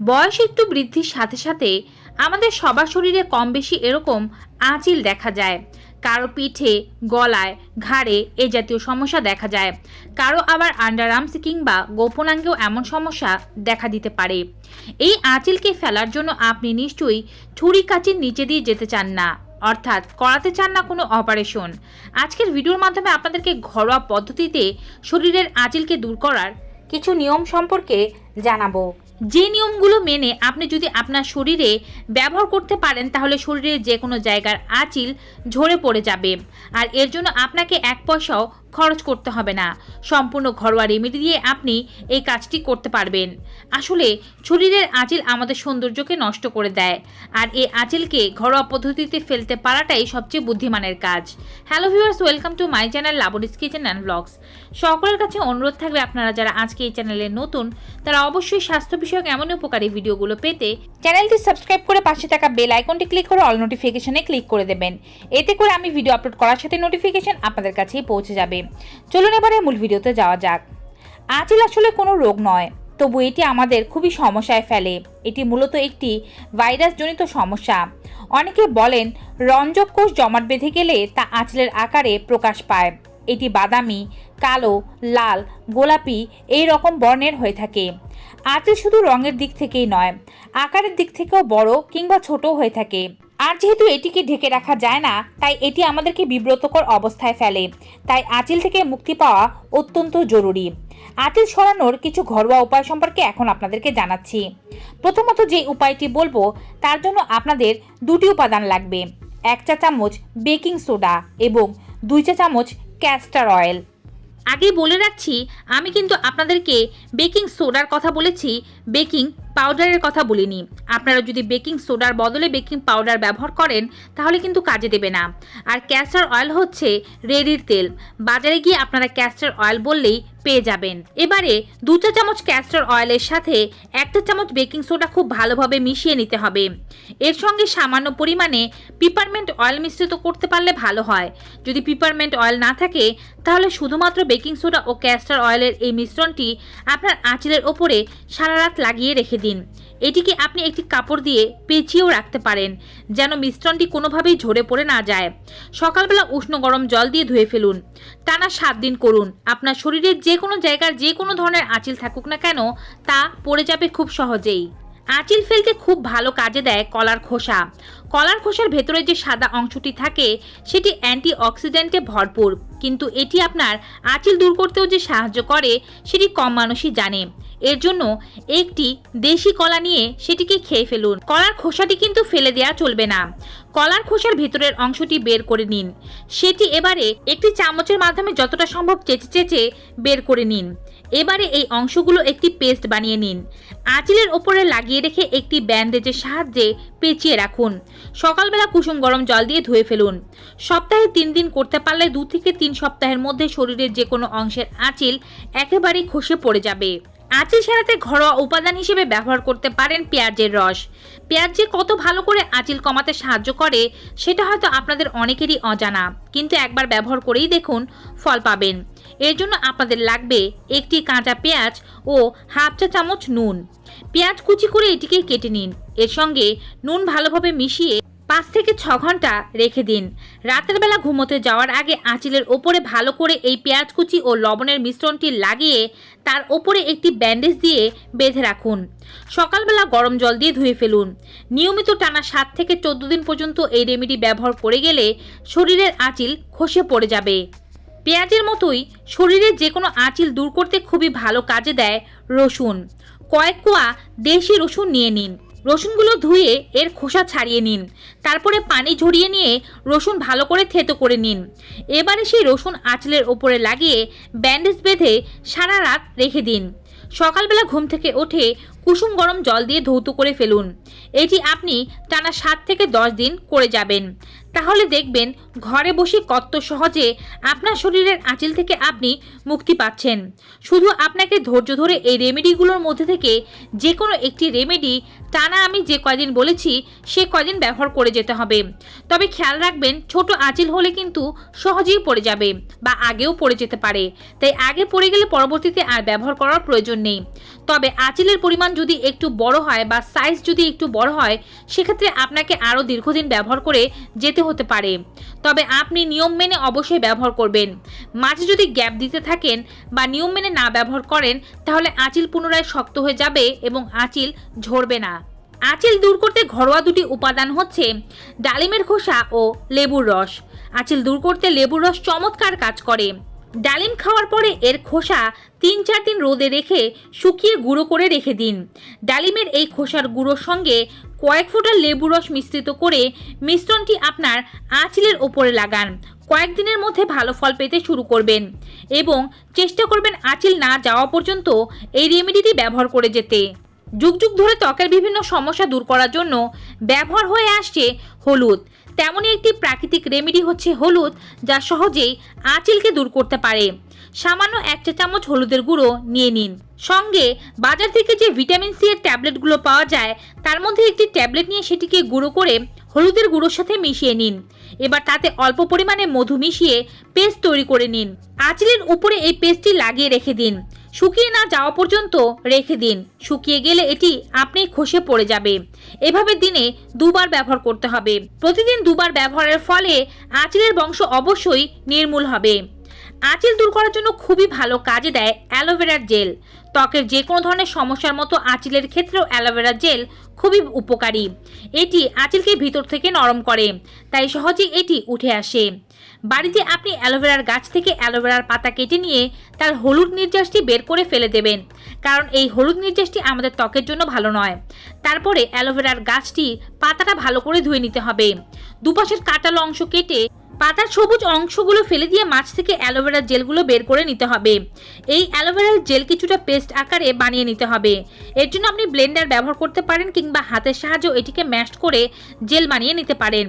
বয়স একটু বৃদ্ধির সাথে সাথে আমাদের সবার শরীরে কম বেশি এরকম আঁচিল দেখা যায়। কারও পিঠে, গলায়, ঘাড়ে এ জাতীয় সমস্যা দেখা যায়। কারও আবার আন্ডার আর্মস কিংবা গোপনাঙ্গেও এমন সমস্যা দেখা দিতে পারে। এই আঁচিলকে ফেলার জন্য আপনি নিশ্চয়ই ছুরি কাচির নিচে দিয়ে যেতে চান না, অর্থাৎ করাতে চান না কোনো অপারেশন আজকের ভিডিওর মাধ্যমে আপনাদেরকে ঘরোয়া পদ্ধতিতে শরীরের আঁচিলকে দূর করার কিছু নিয়ম সম্পর্কে জানাব। যে নিয়মগুলো মেনে আপনি যদি আপনার শরীরে ব্যবহার করতে পারেন, তাহলে শরীরের যে কোনো জায়গার আঁচিল ঝরে পড়ে যাবে। আর এর জন্য আপনাকে এক পয়সাও খরচ করতে হবে না। সম্পূর্ণ ঘরোয়া রেমেডি দিয়ে আপনি এই কাজটি করতে পারবেন। আসলে শরীরের আঁচিল আমাদের সৌন্দর্যকে নষ্ট করে দেয়। আর এই আঁচিলকে ঘরোয়া পদ্ধতিতে ফেলতে পারাটাই সবচেয়ে বুদ্ধিমানের কাজ। Hello viewers welcome to my channel Labris kitchen and vlogs সকলের কাছে অনুরোধ থাকবে আপনারা যারা আজকে এই চ্যানেলে নতুন, তারা অবশ্যই স্বাস্থ্য বিষয়ক এমন উপকারী ভিডিওগুলো পেতে চ্যানেলটি সাবস্ক্রাইব করে পাশে থাকা বেল আইকনটি ক্লিক করে অল নোটিফিকেশনে ক্লিক করে দেবেন। এতে করে আমি ভিডিও আপলোড করার সাথে নোটিফিকেশন আপনাদের কাছেই পৌঁছে যাবে। চলুন এবারে মূল ভিডিওতে যাওয়া যাক। আঁচিল আসলে কোনো রোগ নয়, তবু এটি আমাদের খুবই সমস্যায় ফেলে। এটি মূলত একটি ভাইরাসজনিত সমস্যা। অনেকে বলেন, রঞ্জক কোষ জমাট বেঁধে গেলে তা আঁচলের আকারে প্রকাশ পায়। এটি বাদামি, কালো, লাল, গোলাপি এই রকম বর্ণের হয়ে থাকে। আঁচল শুধু রঙের দিক থেকেই নয়, আকারের দিক থেকেও বড় কিংবা ছোট হয়ে থাকে। আর যেহেতু এটিকে ঢেকে রাখা যায় না, তাই এটি আমাদেরকে বিব্রতকর অবস্থায় ফেলে। তাই আঁচিল থেকে মুক্তি পাওয়া অত্যন্ত জরুরি। আঁচিল সরানোর কিছু ঘরোয়া উপায় সম্পর্কে এখন আপনাদেরকে জানাচ্ছি। প্রথমত যে উপায়টি বলব, তার জন্য আপনাদের দুটি উপাদান লাগবে। এক চা চামচ বেকিং সোডা এবং দুই চা চামচ ক্যাস্টার অয়েল। আগে বলে রাখছি, আমি কিন্তু আপনাদেরকে বেকিং সোডার কথা বলেছি, বেকিং পাউডারের কথা বলিনি। আপনারা যদি বেকিং সোডার বদলে বেকিং পাউডার ব্যবহার করেন, তাহলে কিন্তু কাজে দেবে না। আর ক্যাস্টার অয়েল হচ্ছে রেডির তেল। বাজারে গিয়ে আপনারা ক্যাস্টার অয়েল বললেই পেয়ে যাবেন। এবারে দু চা চামচ ক্যাস্টার অয়েলের সাথে একটা চামচ বেকিং সোডা খুব ভালোভাবে মিশিয়ে নিতে হবে। এর সঙ্গে সামান্য পরিমাণে পিপারমেন্ট অয়েল মিশ্রিত করতে পারলে ভালো হয়। যদি পিপারমেন্ট অয়েল না থাকে, তাহলে শুধুমাত্র বেকিং সোডা ও ক্যাস্টার অয়েলের এই মিশ্রণটি আপনার আঁচিলের ওপরে সারা রাত লাগিয়ে রেখে দিন। এটিকে আপনি একটি কাপড় দিয়ে পেঁচিয়েও রাখতে পারেন, যেন মিশ্রণটি কোনোভাবেই ঝরে পড়ে না যায়। সকালবেলা উষ্ণ গরম জল দিয়ে ধুয়ে ফেলুন। টানা সাত দিন করুন। আপনার শরীরের যে কোনো জায়গার যে কোনো ধরনের আঁচিল থাকুক না কেন, তা পড়ে যাবে খুব সহজেই। আঁচিল ফেলতে খুব ভালো কাজে দেয় কলার খোসা। কলার খোসার ভেতরে যে সাদা অংশটি থাকে, সেটি অ্যান্টি অক্সিডেন্টে ভরপুর। কিন্তু এটি আপনার আঁচিল দূর করতেও যে সাহায্য করে, সেটি কম মানুষই জানে। এর জন্য একটি দেশি কলা নিয়ে সেটিকে খেয়ে ফেলুন। কলার খোসাটি কিন্তু ফেলে দেওয়া চলবে না। কলার খোসার ভেতরের অংশটি বের করে নিন। সেটি এবারে একটি চামচের মাধ্যমে যতটা সম্ভব চেঁচে চেঁচে বের করে নিন। এবারে এই অংশগুলো একটি পেস্ট বানিয়ে নিন। আঁচিলের ওপরে লাগিয়ে রেখে একটি ব্যান্ডেজের সাহায্যে পেঁচিয়ে রাখুন। সকালবেলা কুসুম গরম জল দিয়ে ধুয়ে ফেলুন। সপ্তাহে তিন দিন করতে পারলে দু থেকে তিন সপ্তাহের মধ্যে শরীরের যে কোনো অংশের আঁচিল একেবারেই খসে পড়ে যাবে। আঁচিল সারাতে ঘরোয়া উপাদান হিসেবে ব্যবহার করতে পারেন পেঁয়াজের রস। পেঁয়াজ যে কত ভালো করে আঁচিল কমাতে সাহায্য করে, সেটা হয়তো আপনাদের অনেকেরই অজানা। কিন্তু একবার ব্যবহার করেই দেখুন, ফল পাবেন। এর জন্য আপনাদের লাগবে একটি কাঁচা পেঁয়াজ ও হাফ চা চামচ নুন। পেঁয়াজ কুচি করে এটিকে কেটে নিন। এর সঙ্গে নুন ভালোভাবে মিশিয়ে পাঁচ থেকে ছ ঘণ্টা রেখে দিন। রাতের বেলা ঘুমোতে যাওয়ার আগে আঁচিলের ওপরে ভালো করে এই পেঁয়াজ কুচি ও লবণের মিশ্রণটি লাগিয়ে তার ওপরে একটি ব্যান্ডেজ দিয়ে বেঁধে রাখুন। সকালবেলা গরম জল দিয়ে ধুয়ে ফেলুন। নিয়মিত টানা সাত থেকে চোদ্দ দিন পর্যন্ত এই রেমেডি ব্যবহার করে গেলে শরীরের আঁচিল খসে পড়ে যাবে। পেঁয়াজের মতোই শরীরের যে কোনো আঁচিল দূর করতে খুবই ভালো কাজে দেয় রসুন। কয়েক কোয়া দেশি রসুন নিয়ে নিন। রসুনগুলো ধুয়ে এর খোসা ছাড়িয়ে নিন। তারপরে পানি ঝরিয়ে নিয়ে রসুন ভালো করে থেতো করে নিন। এবারে সেই রসুন আঁচলের ওপরে লাগিয়ে ব্যান্ডেজ বেঁধে সারা রাত রেখে দিন। সকালবেলা ঘুম থেকে উঠে কুসুম গরম জল দিয়ে ধৌত করে ফেলুন। এটি আপনি টানা সাত থেকে দশ দিন করে যাবেন। তাহলে দেখবেন ঘরে বসে কত সহজে আপনার শরীরের আঁচিল থেকে আপনি মুক্তি পাচ্ছেন। শুধু আপনাকে ধৈর্য ধরে এই রেমেডিগুলোর মধ্যে থেকে যে কোনো একটি রেমেডি টানা আমি যে কয়দিন বলেছি, সে কয়দিন ব্যবহার করে যেতে হবে। তবে খেয়াল রাখবেন, ছোট আঁচিল হলে কিন্তু সহজেই পড়ে যাবে বা আগেও পড়ে যেতে পারে। তাই আগে পড়ে গেলে পরবর্তীতে আর ব্যবহার করার প্রয়োজন নেই। তবে আঁচিলের পরিমাণ যদি একটু বড় হয় বা সাইজ যদি একটু বড় হয়, সেক্ষেত্রে আপনাকে আরও দীর্ঘদিন ব্যবহার করে যেতে হতে পারে। তবে আপনি নিয়ম মেনে অবশ্যই ব্যবহার করবেন। মাঝে যদি গ্যাপ দিতে থাকেন বা নিয়ম মেনে না ব্যবহার করেন, তাহলে আঁচিল পুনরায় শক্ত হয়ে যাবে এবং আঁচিল ঝরবে না। আঁচিল দূর করতে ঘরোয়া দুটি উপাদান হচ্ছে ডালিমের খোসা ও লেবুর রস। আঁচিল দূর করতে লেবুর রস চমৎকার কাজ করে। ডালিম খাওয়ার পরে এর খোসা তিন চার দিন রোদে রেখে শুকিয়ে গুঁড়ো করে রেখে দিন। ডালিমের এই খোসার গুঁড়োর সঙ্গে কয়েক ফোঁটা লেবু রস মিশ্রিত করে মিশ্রণটি আপনার আঁচিলের ওপরে লাগান। কয়েকদিনের মধ্যে ভালো ফল পেতে শুরু করবেন এবং চেষ্টা করবেন আঁচিল না যাওয়া পর্যন্ত এই রেমেডিটি ব্যবহার করে যেতে। যুগ যুগ ধরে ত্বকের বিভিন্ন সমস্যা দূর করার জন্য ব্যবহার হয়ে আসছে হলুদ। তেমনই একটি প্রাকৃতিক রেমেডি হচ্ছে হলুদ, যা সহজেই আঁচিলকে দূর করতে পারে। সামান্য এক চা চামচ হলুদের গুঁড়ো নিয়ে নিন। সঙ্গে বাজার থেকে যে ভিটামিন সি এর ট্যাবলেটগুলো পাওয়া যায়, তার মধ্যে একটি ট্যাবলেট নিয়ে সেটিকে গুঁড়ো করে হলুদের গুঁড়োর সাথে মিশিয়ে নিন। এবার তাতে অল্প পরিমাণে মধু মিশিয়ে পেস্ট তৈরি করে নিন। আঁচিলের উপরে এই পেস্টটি লাগিয়ে রেখে দিন। শুকিয়ে না যাওয়া পর্যন্ত রেখে দিন। শুকিয়ে গেলে এটি আপনি খসে পড়ে যাবে। এভাবে দিনে দুবার ব্যবহার করতে হবে। প্রতিদিন দুবার ব্যবহারের ফলে আঁচিলের বংশ অবশ্যই নির্মূল হবে। আঁচিল দূর করার জন্য খুবই ভালো কাজে দেয় অ্যালোভেরার জেল। ত্বকের যে কোনো ধরনের সমস্যার মতো আঁচিলের ক্ষেত্রেও অ্যালোভেরা জেল খুবই উপকারী। এটি আঁচিলকে ভিতর থেকে নরম করে, তাই সহজেই এটি উঠে আসে। বাড়িতে আপনি অ্যালোভেরার গাছ থেকে অ্যালোভেরার পাতা কেটে নিয়ে তার হলুদ নির্যাসটি বের করে ফেলে দেবেন, কারণ এই হলুদ নির্যাসটি আমাদের ত্বকের জন্য ভালো নয়। তারপরে অ্যালোভেরার গাছটি পাতাটা ভালো করে ধুয়ে নিতে হবে। দুপাশের কাটালো অংশ কেটে পাতার সবুজ অংশগুলো ফেলে দিয়ে মাছ থেকে অ্যালোভেরার জেলগুলো বের করে নিতে হবে। এই অ্যালোভেরার জেল কিছুটা পেস্ট আকারে বানিয়ে নিতে হবে। এর জন্য আপনি ব্লেন্ডার ব্যবহার করতে পারেন কিংবা হাতের সাহায্যে এটিকে ম্যাশ করে জেল বানিয়ে নিতে পারেন।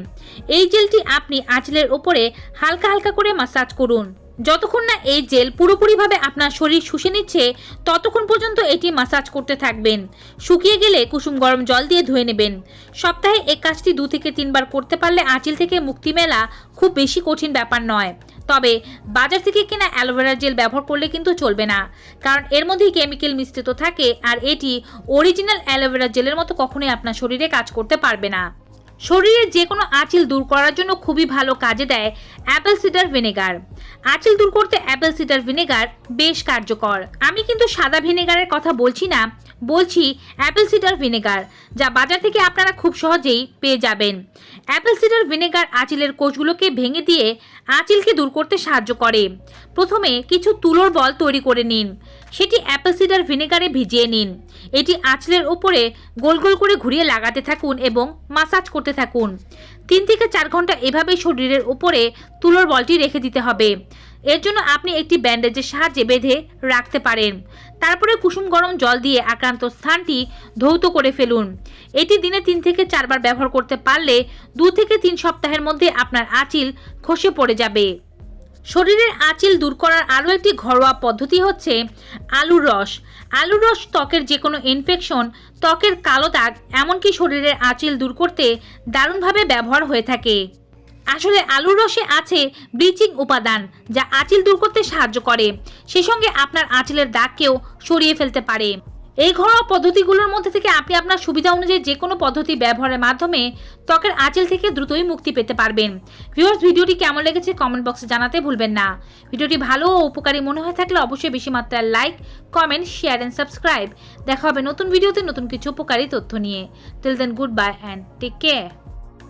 এই জেলটি আপনি আঁচলের ওপরে হালকা হালকা করে মাসাজ করুন। যতক্ষণ না এই জেল পুরোপুরিভাবে আপনার শরীর শুষে নিচ্ছে, ততক্ষণ পর্যন্ত এটি মাসাজ করতে থাকবেন। শুকিয়ে গেলে কুসুম গরম জল দিয়ে ধুয়ে নেবেন। সপ্তাহে এই কাজটি দু থেকে তিনবার করতে পারলে আঁচিল থেকে মুক্তি মেলা খুব বেশি কঠিন ব্যাপার নয়। তবে বাজার থেকে কেনা অ্যালোভেরা জেল ব্যবহার করলে কিন্তু চলবে না। কারণ এর মধ্যেই কেমিক্যাল মিশ্রিত থাকে আর এটি অরিজিনাল অ্যালোভেরা জেলের মতো কখনোই আপনার শরীরে কাজ করতে পারবে না। শরীরের যে কোনো আঁচিল দূর করার জন্য খুবই ভালো কাজে দেয় অ্যাপেল সিডার ভিনেগার। আঁচিল দূর করতে অ্যাপেল সিডার ভিনেগার বেশ কার্যকর। আমি কিন্তু সাদা ভিনেগারের কথা বলছি না, বলছি অ্যাপেল সিডার ভিনেগার, যা বাজার থেকে আপনারা খুব সহজেই পেয়ে যাবেন। অ্যাপেল সিডার ভিনেগার আঁচিলের কোষগুলোকে ভেঙে দিয়ে আঁচিলকে দূর করতে সাহায্য করে। প্রথমে কিছু তুলোর বল তৈরি করে নিন। সেটি অ্যাপেল সিডার ভিনেগারে ভিজিয়ে নিন। এটি আঁচলের উপরে গোল গোল করে ঘুরিয়ে লাগাতে থাকুন এবং মাসাজ করতে থাকুন। তিন থেকে চার ঘণ্টা এভাবে শরীরের উপরে তুলোর বলটি রেখে দিতে হবে। এর জন্য আপনি একটি ব্যান্ডেজের সাহায্যে বেঁধে রাখতে পারেন। তারপরে কুসুম গরম জল দিয়ে আক্রান্ত স্থানটি ধৌত করে ফেলুন। এটি দিনে তিন থেকে চারবার ব্যবহার করতে পারলে দু থেকে তিন সপ্তাহের মধ্যে আপনার আঁচিল খসে পড়ে যাবে। শরীরের আঁচিল দূর করার আরও একটি ঘরোয়া পদ্ধতি হচ্ছে আলুর রস। আলুর রস ত্বকের যে কোনো ইনফেকশন ত্বকের কালো দাগ, এমনকি শরীরের আঁচিল দূর করতে দারুণভাবে ব্যবহার হয়ে থাকে। আসলে আলুর রসে আছে ব্লিচিং উপাদান, যা আঁচিল দূর করতে সাহায্য করে। সে সঙ্গে আপনার আঁচিলের দাগকেও সরিয়ে ফেলতে পারে। এই ঘরোয়া পদ্ধতিগুলোর মধ্যে থেকে আপনি আপনার সুবিধা অনুযায়ী যে কোনো পদ্ধতি ব্যবহারের মাধ্যমে ত্বকের আঁচিল থেকে দ্রুতই মুক্তি পেতে পারবেন। ভিউয়ার্স ভিডিওটি কেমন লেগেছে কমেন্ট বক্সে জানাতে ভুলবেন না। ভিডিওটি ভালো ও উপকারী মনে হয়ে থাকলে অবশ্যই বেশি মাত্রায় like comment share and subscribe দেখা হবে নতুন ভিডিওতে নতুন কিছু উপকারী তথ্য নিয়ে। Till then good bye and take care